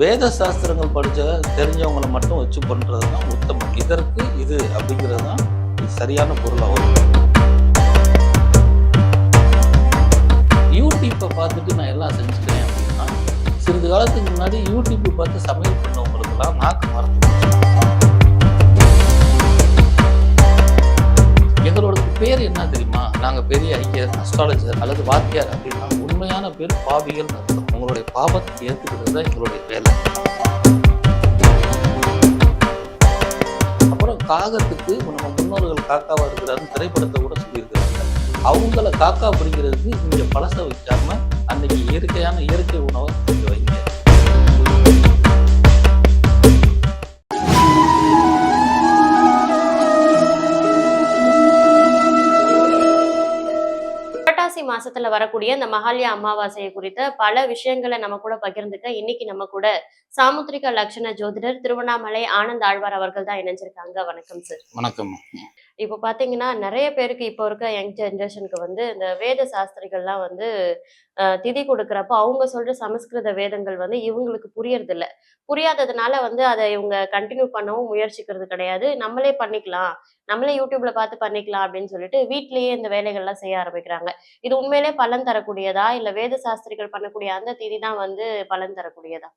வேத சாஸ்திரங்கள் படித்த தெரிஞ்சவங்களை மட்டும் வச்சு பண்ணுறது தான் உத்தமம். இதற்கு இது அப்படிங்கிறது தான் சரியான பொருளாக வரும் யூடியூப்பை பார்த்துட்டு நான் எல்லாம் செஞ்சுக்கிறேன் அப்படின்னா சிறிது காலத்துக்கு முன்னாடி யூடியூப்பை பார்த்து சமையல் பண்ணவங்களுக்குலாம் நாக்கு மறந்து எங்களோட பேர் என்ன தெரியுமா? நாங்கள் பெரிய ஐயர் அஸ்ட்ராலஜர் அல்லது வாத்தியார் அப்படின்னா உண்மையான பேர் பாவிகள் அவருடைய பாபத்தை பாவத்தை தான் எங்களுடைய வேலை. அப்புறம் காகத்துக்கு நம்ம முன்னோர்கள் காக்காவா இருக்கிறாருன்னு திரைப்படத்தை கூட சொல்லியிருக்கிறாங்க. அவங்கள காக்கா பிடிக்கிறதுக்கு இங்க பழச வைக்காம அன்னைக்கு இயற்கையான இயற்கை உணவை மாசத்துல வரக்கூடிய இந்த மகாலய அமாவாசையை குறித்த பல விஷயங்களை நம்ம கூட பகிர்ந்துக்க இன்னைக்கு நம்ம கூட சாமுத்திரிக லட்சண ஜோதிடர் திருவண்ணாமலை ஆனந்த் ஆழ்வார் அவர்கள் தான் இணைஞ்சிருக்காங்க. வணக்கம் சார். வணக்கம். இப்போ பார்த்தீங்கன்னா நிறைய பேருக்கு இப்போ இருக்க யங் ஜென்ரேஷனுக்கு வந்து இந்த வேத சாஸ்திரிகள்லாம் வந்து திதி கொடுக்குறப்போ அவங்க சொல்ற சமஸ்கிருத வேதங்கள் வந்து இவங்களுக்கு புரியறதில்ல. புரியாததுனால வந்து அதை இவங்க கண்டினியூ பண்ணவும் முயற்சிக்கிறது கிடையாது. நம்மளே பண்ணிக்கலாம். நம்மளே யூடியூப்ல பார்த்து பண்ணிக்கலாம் அப்படின்னு சொல்லிட்டு வீட்லயே இந்த வேலைகள்லாம் செய்ய ஆரம்பிக்கிறாங்க. இது உண்மையிலே பலன் தரக்கூடியதா? இல்ல வேத சாஸ்திரிகள் பண்ணக்கூடிய அந்த திதி தான் வந்து பலன் தரக்கூடியதா?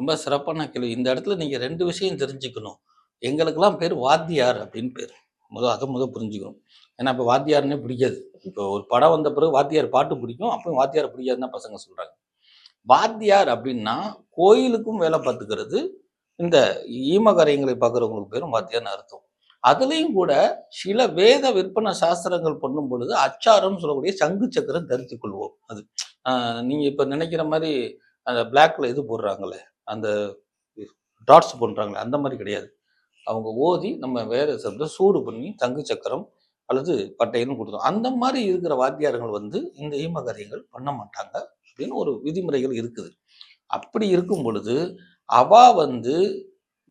ரொம்ப சிறப்பான கேள்வி. இந்த இடத்துல நீங்க ரெண்டு விஷயம் தெரிஞ்சுக்கணும். எங்களுக்கெல்லாம் பேர் வாத்தியார் அப்படின்னு பேர். முதல் அதை முதல் புரிஞ்சுக்கணும். ஏன்னா இப்போ வாத்தியார்னே பிடிக்காது. இப்போ ஒரு படம் வந்த பிறகு வாத்தியார் பாட்டு பிடிக்கும். அப்பவும் வாத்தியார் பிடிக்காதுன்னு பசங்க சொல்கிறாங்க வாத்தியார் அப்படின்னா கோயிலுக்கும் வேலை பார்த்துக்கிறது இந்த ஈமகரையங்களை பார்க்குறவங்களுக்கு பேரும் வாத்தியார்னு அர்த்தம். அதுலேயும் கூட சில வேத விற்பனை சாஸ்திரங்கள் பண்ணும் பொழுது அச்சாரம் சொல்லக்கூடிய சங்கு சக்கரம் தரித்து கொள்வோம். அது நீங்கள் இப்போ நினைக்கிற மாதிரி அந்த பிளாக்ல இது போடுறாங்களே அந்த டாட்ஸ் பண்ணுறாங்களே அந்த மாதிரி கிடையாது. அவங்க ஓதி நம்ம வேறு சப்தம் சூடு பண்ணி தங்கு சக்கரம் அல்லது பட்டைன்னு கொடுத்தோம். அந்த மாதிரி இருக்கிற வாத்தியார்கள் வந்து இந்த ஈமகாரியங்கள் பண்ண மாட்டாங்க அப்படின்னு ஒரு விதிமுறைகள் இருக்குது. அப்படி இருக்கும் பொழுது அவா வந்து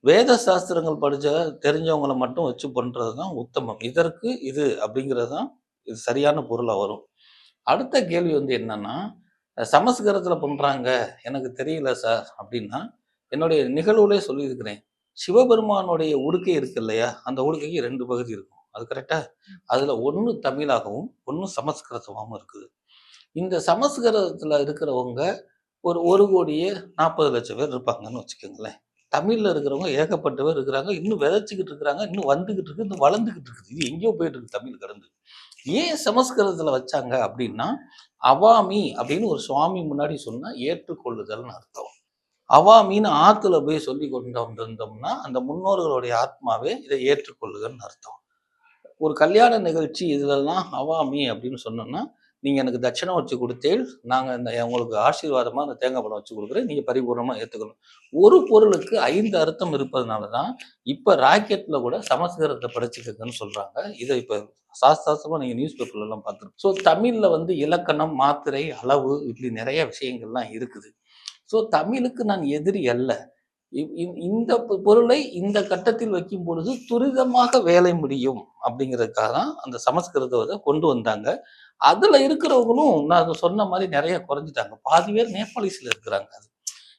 வேத சாஸ்திரங்கள் படித்த தெரிஞ்சவங்களை மட்டும் வச்சு பண்ணுறது தான் உத்தமம். இதற்கு இது அப்படிங்கிறது தான் இது சரியான பொருளாக வரும். அடுத்த கேள்வி வந்து என்னன்னா சமஸ்கிருதத்தில் பண்ணுறாங்க எனக்கு தெரியல சார் அப்படின்னா என்னுடைய நிகழ்வுலே சொல்லியிருக்கிறேன். சிவபெருமானுடைய உடுக்கை இருக்கு இல்லையா அந்த உடுக்கைக்கு ரெண்டு பகுதி இருக்கும். அது கரெக்டா அதுல ஒன்று தமிழாகவும் ஒன்று சமஸ்கிருதமாகவும் இருக்குது. இந்த சமஸ்கிருதத்துல இருக்கிறவங்க ஒரு ஒரு கோடியே நாற்பது லட்சம் பேர் இருப்பாங்கன்னு வச்சுக்கோங்களேன். தமிழ்ல இருக்கிறவங்க ஏகப்பட்ட பேர் இருக்கிறாங்க. இன்னும் விதைச்சிக்கிட்டு இருக்கிறாங்க. இன்னும் வந்துகிட்டு இருக்கு. இன்னும் வளர்ந்துகிட்டு இருக்குது. இது எங்கேயோ போயிட்டு இருக்கு தமிழ் கடந்து. ஏன் சமஸ்கிருதத்துல வச்சாங்க அப்படின்னா அவாமி அப்படின்னு ஒரு சுவாமி முன்னாடி சொன்னா ஏற்றுக்கொள்ளுதல்னு அர்த்தம். அவாமின்னு ஆத்துல போய் சொல்லி கொண்டு வந்திருந்தோம்னா அந்த முன்னோர்களுடைய ஆத்மாவே இதை ஏற்றுக்கொள்ளுதுன்னு அர்த்தம். ஒரு கல்யாண நிகழ்ச்சி இதுலலாம் அவாமி அப்படின்னு சொன்னோம்னா நீங்க எனக்கு தட்சணை வச்சு கொடுத்தேன் நாங்கள் இந்த உங்களுக்கு ஆசீர்வாதமா அந்த தேங்காய் பழம் வச்சு கொடுக்குறேன் நீங்க பரிபூர்ணமா ஏற்றுக்கணும் ஒரு பொருளுக்கு ஐந்து அர்த்தம் இருப்பதனால தான் இப்ப ராக்கெட்ல கூட சமஸ்கிருதத்தை படிச்சுக்கங்கன்னு சொல்றாங்க. இதை இப்ப சாஸ்திரமா நீங்க நியூஸ் பேப்பர்ல எல்லாம் பார்த்துருக்கோம் ஸோ தமிழ்ல வந்து இலக்கணம் மாத்திரை அளவு இப்படி நிறைய விஷயங்கள்லாம் இருக்குது. ஸோ தமிழுக்கு நான் எதிரி அல்ல. இ- இந்த பொ- பொருளை இந்த கட்டத்தில் வைக்கும் பொழுது துரிதமாக வேலை முடியும் அப்படிங்கிறதுக்காக தான் அந்த சமஸ்கிருதத்தை கொண்டு வந்தாங்க. அதுல இருக்கிறவங்களும் நான் சொன்ன மாதிரி நிறைய குறைஞ்சிட்டாங்க. பாதி பேர் நேபாளிஸ்ல இருக்கிறாங்க அது.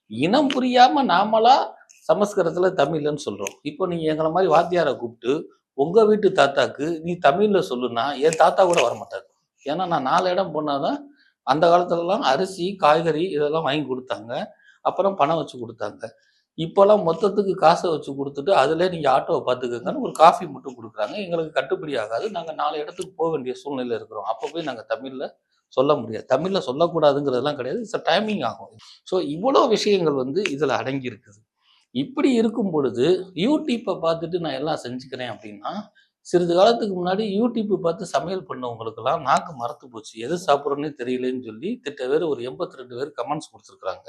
இனம் புரியாம நாமளா சமஸ்கிருதத்துல தமிழ்னு சொல்றோம். இப்போ நீங்க எங்களை மாதிரி வாத்தியாரை கூப்பிட்டு உங்க வீட்டு தாத்தாக்கு நீ தமிழ்ல சொல்லுனா என் தாத்தா கூட வரமாட்டாரு. ஏன்னா நான் நாலு இடம் போனாதான் அந்த காலத்துலலாம் அரிசி காய்கறி இதெல்லாம் வாங்கி கொடுத்தாங்க. அப்புறம் பணம் வச்சு கொடுத்தாங்க. இப்போல்லாம் மொத்தத்துக்கு காசை வச்சு கொடுத்துட்டு அதில் நீங்கள் ஆட்டோவை பார்த்துக்கங்கன்னு ஒரு காஃபி மட்டும் கொடுக்குறாங்க. எங்களுக்கு கட்டுப்படி ஆகாது. நாங்கள் நாலு இடத்துக்கு போக வேண்டிய சூழ்நிலை இருக்கிறோம். அப்போ போய் நாங்கள் தமிழில் சொல்ல முடியாது. தமிழில் சொல்லக்கூடாதுங்கிறதெல்லாம் கிடையாது. இட்ஸ் டைமிங் ஆகும். ஸோ இவ்வளோ விஷயங்கள் வந்து இதில் அடங்கி இருக்குது இப்படி இருக்கும் பொழுது யூடியூப்பை பார்த்துட்டு நான் எல்லாம் செஞ்சுக்கிறேன் அப்படின்னா சிறிது காலத்துக்கு முன்னாடி யூடியூப் பார்த்து சமையல் பண்ணவங்களுக்கெல்லாம் நாக்கு மறத்து போச்சு. எது சாப்பிட்றோன்னே தெரியலன்னு சொல்லி திட்ட பேர் ஒரு எண்பத்தி ரெண்டு பேர் கமெண்ட்ஸ் கொடுத்துருக்குறாங்க.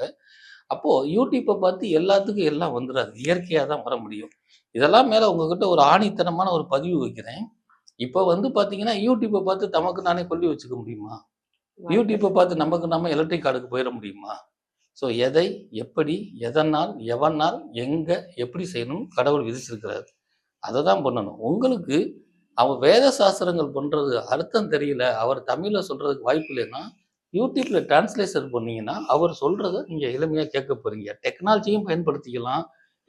அப்போ யூடியூப்பை பார்த்து எல்லாத்துக்கும் எல்லாம் வந்துடாது. இயற்கையாக தான் வர முடியும். இதெல்லாம் மேலே உங்ககிட்ட ஒரு ஆணித்தனமான ஒரு பதிவு வைக்கிறேன். இப்போ வந்து பார்த்தீங்கன்னா யூடியூப்பை பார்த்து தமக்கு நானே கொல்லி வச்சுக்க முடியுமா? யூடியூப்பை பார்த்து நமக்கு நம்ம எலக்ட்ரிக் கார்டுக்கு போயிட முடியுமா? ஸோ எதை எப்படி எதனால் எவனால் எங்க எப்படி செய்யணும் கடவுள் விதிச்சிருக்கிறார். அதை தான் பண்ணணும். உங்களுக்கு அவன் வேத சாஸ்திரங்கள் பண்ணுறது அர்த்தம் தெரியல அவர் தமிழில் சொல்கிறதுக்கு வாய்ப்பு இல்லைன்னா யூடியூப்பில் டிரான்ஸ்லேஷன் பண்ணீங்கன்னா அவர் சொல்கிறத நீங்கள் எளிமையாக கேட்க போறீங்க. டெக்னாலஜியும் பயன்படுத்திக்கலாம்.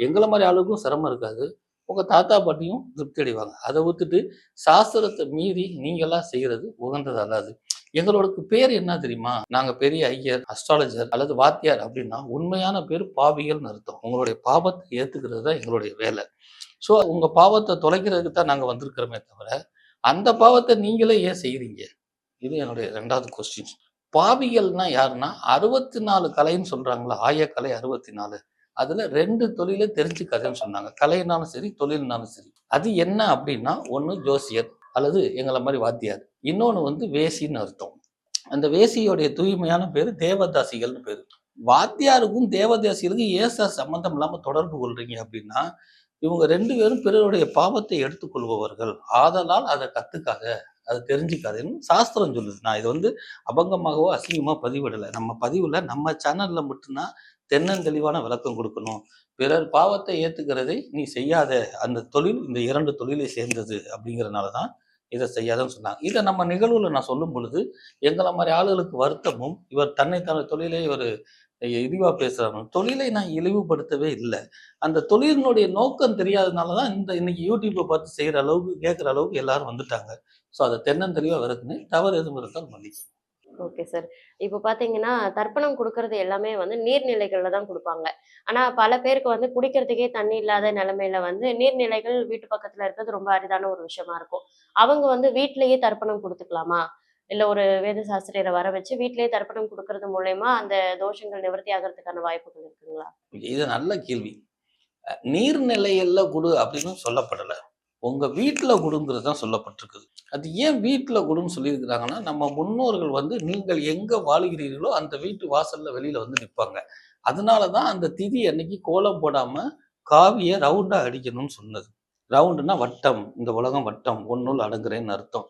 எங்களை மாதிரி ஆளுக்கும் சிரமம் இருக்காது. உங்கள் தாத்தா பாட்டியும் திருப்தி அடைவாங்க. அதை விட்டுட்டு சாஸ்திரத்தை மீறி நீங்களாம் செய்கிறது உகந்தது அல்லாது எங்களோட பேர் என்ன தெரியுமா? நாங்கள் பெரிய ஐயர் அஸ்ட்ராலஜர் அல்லது வாத்தியார் அப்படின்னா உண்மையான பேர் பாவிகள்னு அர்த்தம். உங்களுடைய பாவத்தை ஏற்றுக்கிறது தான் எங்களுடைய வேலை. ஸோ உங்க பாவத்தை தொலைக்கிறதுக்கு தான் நாங்க வந்திருக்கிறோமே தவிர அந்த பாவத்தை நீங்களே ஏன் செய்கிறீங்க இது என்னுடைய ரெண்டாவது கொஸ்டின் பாவிகள்னா யாருன்னா அறுபத்தி நாலு கலைன்னு சொல்றாங்களா ஆயக்கலை அறுபத்தி நாலு அதுல ரெண்டு தொழிலை தெரிஞ்சுக்காதுன்னு சொன்னாங்க. கலைனாலும் சரி தொழில்னாலும் சரி. அது என்ன அப்படின்னா ஒண்ணு ஜோசியர் அல்லது எங்களை மாதிரி வாத்தியார். இன்னொன்னு வந்து வேசின்னு அர்த்தம். அந்த வேசியோடைய தூய்மையான பேரு தேவதாசிகள்னு பேரு. வாத்தியாருக்கும் தேவதாசிகளுக்கும் ஏன் சார் சம்பந்தம் தொடர்பு கொள்றீங்க அப்படின்னா இவங்க ரெண்டு பேரும் பிறருடைய பாவத்தை எடுத்துக்கொள்பவர்கள். ஆதலால் அதை கத்துக்காத அதை தெரிஞ்சுக்காதுன்னு சாஸ்திரம் சொல்லுது. நான் இது வந்து அபங்கமாகவோ அசிங்கமாக பதிவிடலை. நம்ம பதிவில் நம்ம சேனலில் மட்டும்தான் தென்னந்தெளிவான விளக்கம் கொடுக்கணும். பிறர் பாவத்தை ஏற்றுக்கிறதை நீ செய்யாத. அந்த தொழில் இந்த இரண்டு தொழிலை சேர்ந்தது அப்படிங்கிறனால தான் இதை செய்யாதன்னு சொன்னாங்க. இதை நம்ம நிகழ்வில் நான் சொல்லும் பொழுது எங்களை மாதிரி ஆளுகளுக்கு வருத்தமும் இவர் தன்னை தன தொழிலை ஒரு இதுவாக பேசுகிறாங்க தொழிலை நான் இழிவுபடுத்தவே இல்லை. அந்த தொழிலினுடைய நோக்கம் தெரியாதனால தான் இந்த இன்னைக்கு யூடியூப்பை பார்த்து செய்கிற அளவுக்கு கேட்குற அளவுக்கு எல்லாரும் வந்துட்டாங்க. ஸோ அதை தென்னந்தெளிவாக விளக்குன்னு தவறு எதுவும் இருந்தால் மன்னிக்கும் ஓகே சார் இப்போ பார்த்தீங்கன்னா தர்ப்பணம் கொடுக்கறது எல்லாமே வந்து நீர்நிலைகளில் தான் கொடுப்பாங்க. ஆனால் பல பேருக்கு வந்து குடிக்கிறதுக்கே தண்ணி இல்லாத நிலமையில வந்து நீர்நிலைகள் வீட்டு பக்கத்தில் இருக்கிறது ரொம்ப அரிதான ஒரு விஷயமா இருக்கும். அவங்க வந்து வீட்டிலேயே தர்ப்பணம் கொடுத்துக்கலாமா? இல்ல ஒரு வேத சாஸ்திரியரை வர வச்சு வீட்டிலேயே தர்ப்பணம் கொடுக்கறது மூலயமா அந்த தோஷங்கள் நிவர்த்தி ஆகிறதுக்கான வாய்ப்புகள் இருக்குங்களா? இது நல்ல கேள்வி. நீர்நிலையில கொடு அப்படின்னு சொல்லப்படலை. உங்க வீட்டுல கொடுங்கிறது தான் சொல்லப்பட்டிருக்குது. அது ஏன் வீட்டுல கொடுன்னு சொல்லியிருக்கிறாங்கன்னா நம்ம முன்னோர்கள் வந்து நீங்கள் எங்க வாழ்கிறீர்களோ அந்த வீட்டு வாசல்ல வெளியில வந்து நிற்பாங்க அதனாலதான் அந்த திதி அன்னைக்கு கோலம் போடாம காவிய ரவுண்டா அடிக்கணும்னு சொன்னது. ரவுண்டுனா வட்டம் இந்த உலகம் வட்டம் ஒன்னுள் அடங்குறேன்னு அர்த்தம்.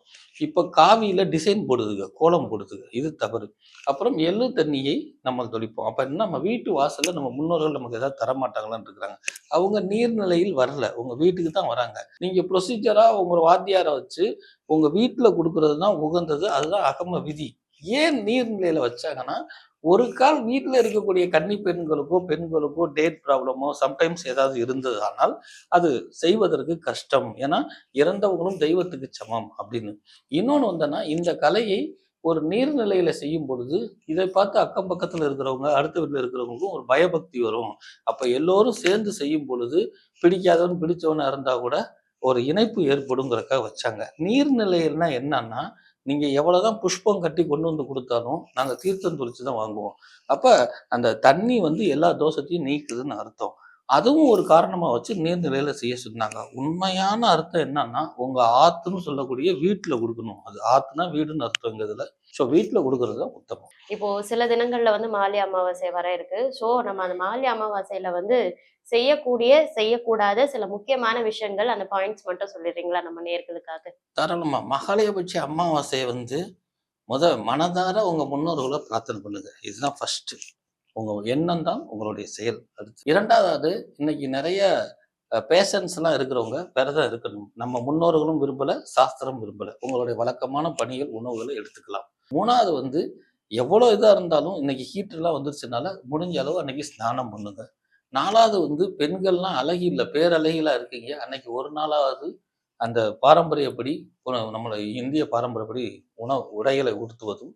இப்போ காவியில் டிசைன் போடுதுங்க கோலம் போடுதுங்க இது தவறு. அப்புறம் எள்ளு தண்ணியை நம்ம தொளிப்போம். அப்போ என்ன நம்ம வீட்டு வாசலில் நம்ம முன்னோர்கள் நமக்கு ஏதாவது தரமாட்டாங்களான்னு இருக்கிறாங்க. அவங்க நீர்நிலையில் வரல உங்கள் வீட்டுக்கு தான் வராங்க. நீங்கள் ப்ரொசீஜராக உங்கள் வாத்தியாரை வச்சு உங்கள் வீட்டில் கொடுக்கறது தான் உகந்தது அதுதான் அகம விதி. ஏன் நீர்நிலையில் வச்சாங்கன்னா ஒரு கால் வீட்டில் இருக்கக்கூடிய கன்னி பெண்களுக்கோ பெண்களுக்கோ டேட் ப்ராப்ளமோ சம்டைம்ஸ் ஏதாவது இருந்தது ஆனால் அது செய்வதற்கு கஷ்டம். ஏன்னா இறந்தவங்களும் தெய்வத்துக்கு சமம் அப்படின்னு. இன்னொன்று வந்தனா இந்த கலையை ஒரு நீர்நிலையில செய்யும் பொழுது இதை பார்த்து அக்கம் பக்கத்துல இருக்கிறவங்க அடுத்த வீட்டில் இருக்கிறவங்களுக்கும் ஒரு பயபக்தி வரும். அப்ப எல்லோரும் சேர்ந்து செய்யும் பொழுது பிடிக்காதவன் பிடிச்சவனா இருந்தா கூட ஒரு இணைப்பு ஏற்படுங்கிறக்காக வச்சாங்க. நீர்நிலைகள்னா என்னன்னா நீங்கள் எவ்வளோ தான் புஷ்பம் கட்டி கொண்டு வந்து கொடுத்தாலும் நாங்கள் தீர்த்தம் துளிச்சு தான் வாங்குவோம். அப்போ அந்த தண்ணி வந்து எல்லா தோஷத்தையும் நீக்குதுன்னு அர்த்தம். அதுவும் ஒரு காரணமா வச்சு நீர்நிலையில செய்ய சொன்னாங்க. உண்மையான அர்த்தம் என்னன்னா உங்க ஆத்துன்னு சொல்லக்கூடிய வீட்டுல கொடுக்கணும். அது ஆத்துனா வீடுன்னு அர்த்தம் இதுல ஸோ வீட்டுல கொடுக்கறது தான் உத்தமம். இப்போ சில தினங்கள்ல வந்து மாலி அமாவாசை வர இருக்கு. ஸோ நம்ம அந்த மாலி அமாவாசையில வந்து செய்யக்கூடிய செய்யக்கூடாத சில முக்கியமான விஷயங்கள் அந்த பாயிண்ட்ஸ் மட்டும் சொல்லிடுறீங்களா நம்ம நேர்களுக்காக? தாராளமா. மகாலயபட்ச அமாவாசையை வந்து முத மனதார உங்க முன்னோர்களை பிரார்த்தனை பண்ணுங்க. இதுதான் ஃபர்ஸ்ட் உங்க எண்ணம் தான் உங்களுடைய செயல். அடுத்து இரண்டாவது இன்னைக்கு நிறைய பேஷன்ஸ் எல்லாம் இருக்கிறவங்க விரதம் இருக்கணும். நம்ம முன்னோர்களும் விரும்பல சாஸ்திரம் விரும்பல. உங்களுடைய வழக்கமான பணிகள் உணவுகளை எடுத்துக்கலாம். மூணாவது வந்து எவ்வளோ இதாக இருந்தாலும் இன்னைக்கு ஹீட்டர்லாம் வந்துருச்சுனால முடிஞ்ச அளவு அன்னைக்கு ஸ்நானம் பண்ணுங்க. நாலாவது வந்து பெண்கள்லாம் அழகியில் பேரழகிலாம் இருக்கீங்க. அன்னைக்கு ஒரு நாளாவது அந்த பாரம்பரியப்படி நம்மளை இந்திய பாரம்பரியப்படி உணவு உடைகளை உடுத்துவதும்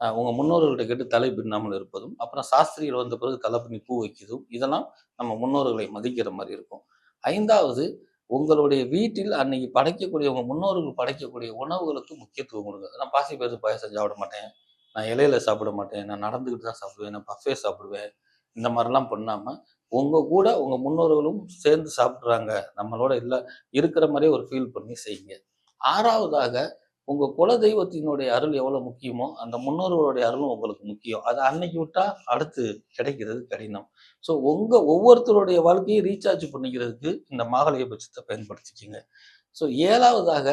உங்கள் முன்னோர்கள்ட்ட கேட்டு தலை பின்னாமல் இருப்பதும் அப்புறம் சாஸ்திரிகள் வந்த பிறகு தலை பூ வைக்கிறதும் இதெல்லாம் நம்ம முன்னோர்களை மதிக்கிற மாதிரி இருக்கும். ஐந்தாவது உங்களுடைய வீட்டில் அன்னைக்கு படைக்கக்கூடிய உங்கள் முன்னோர்கள் படைக்கக்கூடிய உணவுகளுக்கு முக்கியத்துவம் கொடுங்க. நான் பாசி பேருந்து பாயசம் சாப்பிட மாட்டேன். நான் இலையில சாப்பிட மாட்டேன். நான் நடந்துக்கிட்டு தான் சாப்பிடுவேன். நான் பஃபே சாப்பிடுவேன். இந்த மாதிரிலாம் பண்ணாமல் உங்கள் கூட உங்கள் முன்னோர்களும் சேர்ந்து சாப்பிட்றாங்க. நம்மளோட இல்லை இருக்கிற மாதிரியே ஒரு ஃபீல் பண்ணி செய்யுங்க. ஆறாவதாக உங்கள் குல தெய்வத்தினுடைய அருள் எவ்வளோ முக்கியமோ அந்த முன்னோர்களுடைய அருளும் உங்களுக்கு முக்கியம். அதை அன்னைக்கு விட்டால் அடுத்து கிடைக்கிறது கடினம். ஸோ உங்கள் ஒவ்வொருத்தருடைய வாழ்க்கையை ரீசார்ஜ் பண்ணிக்கிறதுக்கு இந்த மாகலிய பட்சத்தை பயன்படுத்திக்கிங்க. ஸோ ஏழாவதாக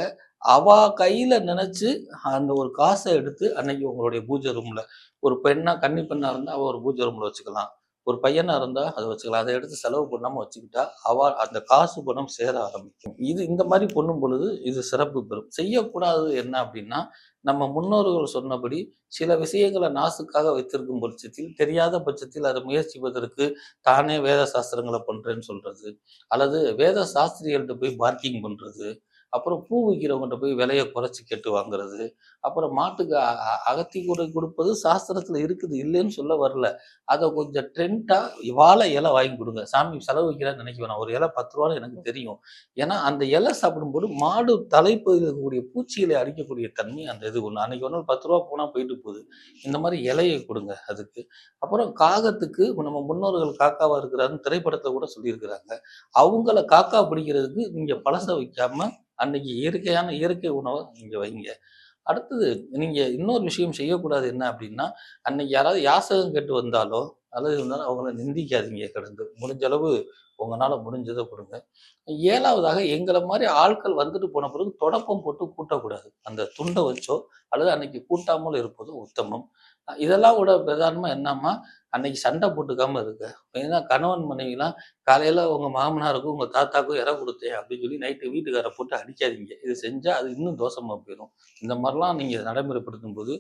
அவா கையில் நினச்சி அந்த ஒரு காசை எடுத்து அன்னைக்கு உங்களுடைய பூஜை ரூமில் ஒரு பெண்ணாக கன்னி பெண்ணாக இருந்தால் அவள் ஒரு பூஜை ரூமில் வச்சுக்கலாம். ஒரு பையனாக இருந்தால் அதை வச்சுக்கலாம். அதை எடுத்து செலவு பண்ணாமல் வச்சுக்கிட்டா அவ அந்த காசு பணம் சேர ஆரம்பிக்கும். இது இந்த மாதிரி பண்ணும் பொழுது இது சிறப்பு பெறும். செய்யக்கூடாதது என்ன அப்படின்னா நம்ம முன்னோர்கள் சொன்னபடி சில விஷயங்களை நாசுக்காக வைத்திருக்கும் பட்சத்தில் தெரியாத பட்சத்தில் அதை முயற்சிப்பதற்கு தானே வேத சாஸ்திரங்களை பண்ணுறேன்னு சொல்கிறது அல்லது வேத சாஸ்திரிகள்கிட்ட போய் பார்க்கிங் பண்ணுறது அப்புறம் பூ விற்கிறவங்ககிட்ட போய் விலையை குறைச்சி கேட்டு வாங்குறது. அப்புறம் மாட்டுக்கு அ- அகத்தி கூட கொடுப்பது சாஸ்திரத்தில் இருக்குது இல்லைன்னு சொல்ல வரல. அதை கொஞ்சம் ட்ரெண்டாக வாழை இலை வாங்கி கொடுங்க. சாமி செலவு வைக்கிறான்னு நினைக்க வேணாம். ஒரு இலை பத்து ரூபான்னு எனக்கு தெரியும். ஏன்னா அந்த இலை சாப்பிடும்போது மாடு தலைப்பகுதியில் இருக்கக்கூடிய பூச்சிகளை அடிக்கக்கூடிய தன்மை அந்த இது ஒன்று அன்றைக்கி ஒன்று பத்து ரூபா போனால் போயிட்டு போகுது. இந்த மாதிரி இலையை கொடுங்க அதுக்கு. அப்புறம் காகத்துக்கு நம்ம முன்னோர்கள் காக்காவாக இருக்கிறாருன்னு திரைப்படத்தில் கூட சொல்லியிருக்கிறாங்க. அவங்கள காக்கா பிடிக்கிறதுக்கு நீங்கள் பழச வைக்காமல் அன்னைக்கு இயற்கையான இயற்கை உணவை நீங்கள் வைங்க. அடுத்தது நீங்கள் இன்னொரு விஷயம் செய்யக்கூடாது என்ன அப்படின்னா அன்னைக்கு யாராவது யாசகம் கேட்டு வந்தாலோ அல்லது இருந்தாலும் அவங்கள நிந்திக்காதீங்க கிடந்து முடிஞ்ச அளவு உங்களால் முடிஞ்சதை கொடுங்க. ஏழாவதாக எங்களை மாதிரி ஆட்கள் வந்துட்டு போன பிறகு தொடப்பம் போட்டு கூட்டக்கூடாது. அந்த துண்டை வச்சோ அல்லது அன்னைக்கு கூட்டாமல் இருப்பதும் உத்தமம். இதெல்லாம் கூட பிரதானமாக என்னம்மா அன்னைக்கு சண்டை போட்டுக்காம இருக்க. ஏன்னா கணவன் மனைவிலாம் காலையில உங்க மாமனாருக்கும் உங்க தாத்தாக்கும் இற கொடுத்தேன் அப்படின்னு சொல்லி நைட்டு வீட்டுக்கார போட்டு அடிக்காதீங்க. இது செஞ்சா அது இன்னும் தோஷமாக போயிடும் இந்த மாதிரிலாம் நீங்க நடைமுறைப்படுத்தும் போது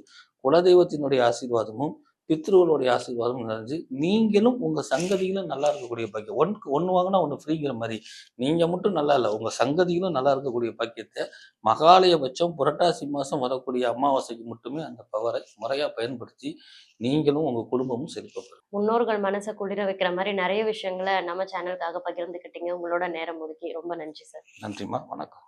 குலதெய்வத்தினுடைய ஆசீர்வாதமும் பித்ருவனுடைய ஆசீர்வாதமும் நிறைஞ்சு நீங்களும் உங்க சங்கதிகளும் நல்லா இருக்கக்கூடிய பாக்கியம். ஒன்றுக்கு ஒன்று வாங்கினா ஒன்று ஃப்ரீங்கிற மாதிரி. நீங்க மட்டும் நல்லா இல்லை உங்க சங்கதிகளும் நல்லா இருக்கக்கூடிய பாக்கியத்தை மகாலயபட்சம் புரட்டாசி மாசம் வரக்கூடிய அமாவாசைக்கு மட்டுமே அந்த பவரை முறையா பயன்படுத்தி நீங்களும் உங்க குடும்பமும் செழிப்ப பெறும். முன்னோர்கள் மனசை குளிர வைக்கிற மாதிரி நிறைய விஷயங்களை நம்ம சேனலுக்காக பகிர்ந்துக்கிட்டீங்க உங்களோட நேரம் ஒதுக்கி ரொம்ப நன்றி சார் நன்றிம்மா. வணக்கம்.